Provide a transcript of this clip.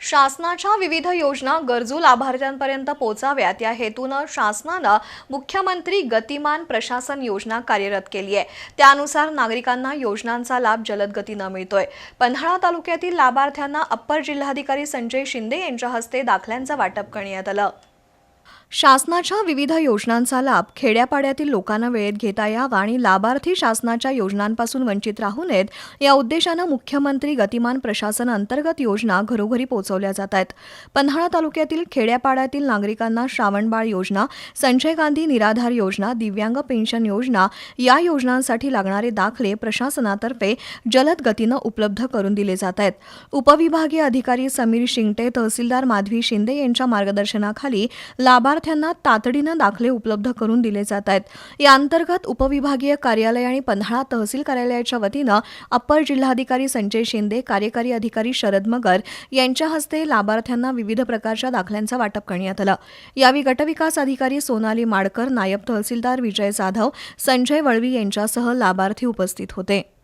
शासनाच्या विविध योजना गरजू लाभार्थ्यांपर्यंत पोहोचाव्यात या हेतूनं शासनानं मुख्यमंत्री गतिमान प्रशासन योजना कार्यरत केली आहे. त्यानुसार नागरिकांना योजनांचा लाभ जलद गतीनं मिळतोय. पन्हाळा तालुक्यातील लाभार्थ्यांना अप्पर जिल्हाधिकारी संजय शिंदे यांच्या हस्ते दाखल्यांचं वाटप करण्यात आलं. शासनाच्या विविध योजनांचा लाभ खेड्यापाड्यातील लोकांना वेळेत घेता यावा आणि लाभार्थी शासनाच्या योजनांपासून वंचित राहू नयेत या उद्देशानं मुख्यमंत्री गतिमान प्रशासन अंतर्गत योजना घरोघरी पोहोचवल्या जात आहेत. पन्हाळा तालुक्यातील खेड्यापाड्यातील नागरिकांना श्रावणबाळ योजना संजय गांधी निराधार योजना दिव्यांग पेन्शन योजना या योजनांसाठी लागणारे दाखले प्रशासनातर्फे जलद गतीनं उपलब्ध करून दिले जात आहेत. उपविभागीय अधिकारी समीर शिंगटे तहसीलदार माधवी शिंदे यांच्या मार्गदर्शनाखाली लाभार्थ्यांना तातडीनं दाखले उपलब्ध करून दिले जात आहेत. या अंतर्गत उपविभागीय कार्यालय आणि पन्हाळा तहसील कार्यालयाच्या वतीनं अप्पर जिल्हाधिकारी संजय शिंदे कार्यकारी अधिकारी शरद मगर यांच्या हस्ते लाभार्थ्यांना विविध प्रकारच्या दाखल्यांचं वाटप करण्यात आलं. यावेळी गटविकास अधिकारी सोनाली माडकर नायब तहसीलदार विजय जाधव संजय वळवी यांच्यासह लाभार्थी उपस्थित होते.